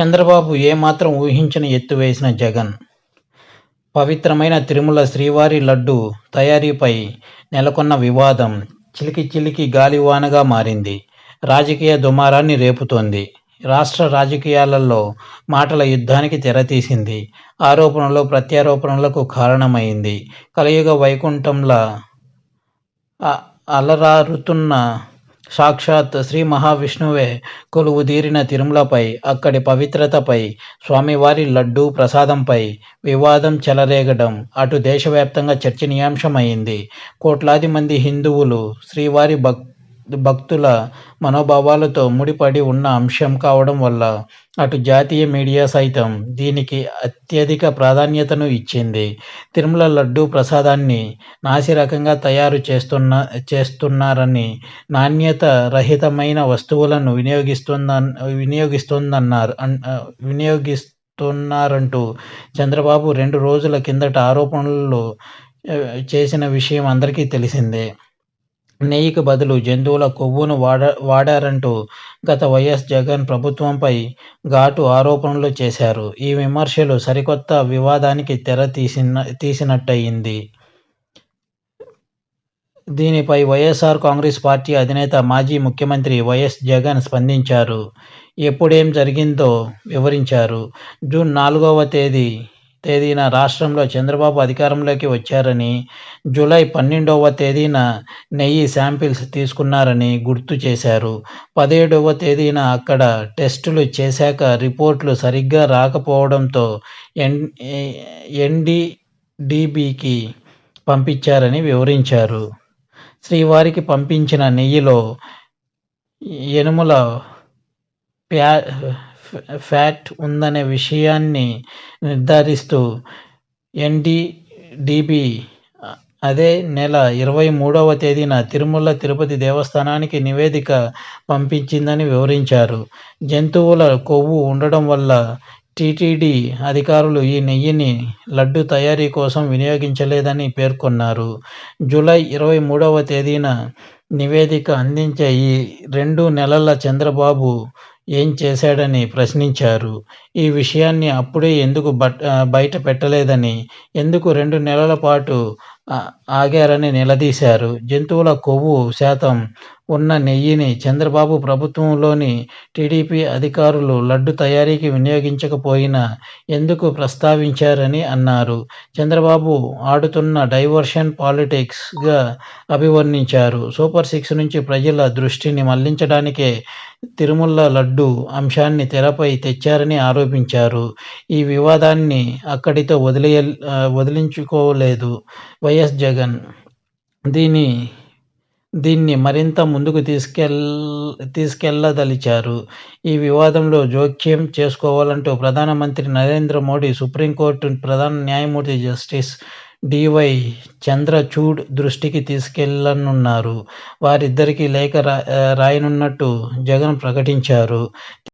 చంద్రబాబు ఏమాత్రం ఊహించని ఎత్తు వేసిన జగన్. పవిత్రమైన తిరుమల శ్రీవారి లడ్డు తయారీపై నెలకొన్న వివాదం చిలికి చిలికి గాలివానగా మారింది. రాజకీయ దుమారాన్ని రేపుతోంది. రాష్ట్ర రాజకీయాలలో మాటల యుద్ధానికి తెరతీసింది. ఆరోపణలు ప్రత్యారోపణలకు కారణమైంది. కలియుగ వైకుంఠంలా అ- అలరారుతున్న సాక్షాత్ శ్రీ మహావిష్ణువే కొలువు తీరిన తిరుమలపై అక్కడి పవిత్రతపై స్వామివారి లడ్డూ ప్రసాదంపై వివాదం చెలరేగడం అటు దేశవ్యాప్తంగా చర్చనీయాంశమైంది. కోట్లాది మంది హిందువులు శ్రీవారి భక్ భక్తుల మనోభావాలతో ముడిపడి ఉన్న అంశం కావడం వల్ల అటు జాతీయ మీడియా సైతం దీనికి అత్యధిక ప్రాధాన్యతను ఇచ్చింది. తిరుమల లడ్డూ ప్రసాదాన్ని నాసిరకంగా తయారు చేస్తున్న చేస్తున్నారని నాణ్యత రహితమైన వస్తువులను వినియోగిస్తుంద వినియోగిస్తుందన్నారు వినియోగిస్తున్నారంటూ చంద్రబాబు రెండు రోజుల కిందట ఆరోపణలు చేసిన విషయం అందరికీ తెలిసిందే. నెయ్యికి బదులు జంతువుల కొవ్వును వాడ వాడారంటూ గత వైఎస్ జగన్ ప్రభుత్వంపై ఘాటు ఆరోపణలు చేశారు. ఈ విమర్శలు సరికొత్త వివాదానికి తెర తీసిన తీసినట్టయింది. దీనిపై వైఎస్ఆర్ కాంగ్రెస్ పార్టీ అధినేత మాజీ ముఖ్యమంత్రి వైఎస్ జగన్ స్పందించారు. ఎప్పుడేం జరిగిందో వివరించారు. జూన్ నాలుగవ తేదీ తేదీన రాష్ట్రంలో చంద్రబాబు అధికారంలోకి వచ్చారని జూలై పన్నెండవ తేదీన నెయ్యి శాంపిల్స్ తీసుకున్నారని గుర్తు చేశారు. పదిహేడవ తేదీన అక్కడ టెస్టులు చేశాక రిపోర్ట్లు సరిగ్గా రాకపోవడంతో ఎన్ ఎన్డీడీబీకి పంపించారని వివరించారు. శ్రీవారికి పంపించిన నెయ్యిలో ఎనుముల ప్యా ఫ్యాట్ ఉందనే విషయాన్ని నిర్ధారిస్తూ ఎన్డీడీబీ అదే నెల ఇరవై మూడవ తేదీన తిరుమల తిరుపతి దేవస్థానానికి నివేదిక పంపించిందని వివరించారు. జంతువుల కొవ్వు ఉండడం వల్ల టీటీడీ అధికారులు ఈ నెయ్యిని లడ్డు తయారీ కోసం వినియోగించలేదని పేర్కొన్నారు. జూలై ఇరవై మూడవ తేదీన నివేదిక అందించే ఈ రెండు నెలల చంద్రబాబు ఏం చేశాడని ప్రశ్నించారు. ఈ విషయాన్ని అప్పుడే ఎందుకు బట్ బయట పెట్టలేదని ఎందుకు రెండు నెలల పాటు ఆగారని నిలదీశారు. జంతువుల కొవ్వు శాతం ఉన్న నెయ్యిని చంద్రబాబు ప్రభుత్వంలోని టీడీపీ అధికారులు లడ్డు తయారీకి వినియోగించకపోయినా ఎందుకు ప్రస్తావించారని అన్నారు. చంద్రబాబు ఆడుతున్న డైవర్షన్ పాలిటిక్స్గా అభివర్ణించారు. సూపర్ సిక్స్ నుంచి ప్రజల దృష్టిని మళ్ళించడానికే తిరుమల లడ్డు అంశాన్ని తెరపై తెచ్చారని ఆరోపించారు. ఈ వివాదాన్ని అక్కడితో వదిలే వదిలించుకోలేదు. వైఎస్ జగన్. దీని దీన్ని మరింత ముందుకు తీసుకెళ్ తీసుకెళ్ళదలిచారు. ఈ వివాదంలో జోక్యం చేసుకోవాలంటూ ప్రధానమంత్రి నరేంద్ర మోడీ సుప్రీంకోర్టు ప్రధాన న్యాయమూర్తి జస్టిస్ డివై చంద్రచూడ్ దృష్టికి తీసుకెళ్ళనున్నారు. వారిద్దరికీ లేఖ రాయనున్నట్టు జగన్ ప్రకటించారు.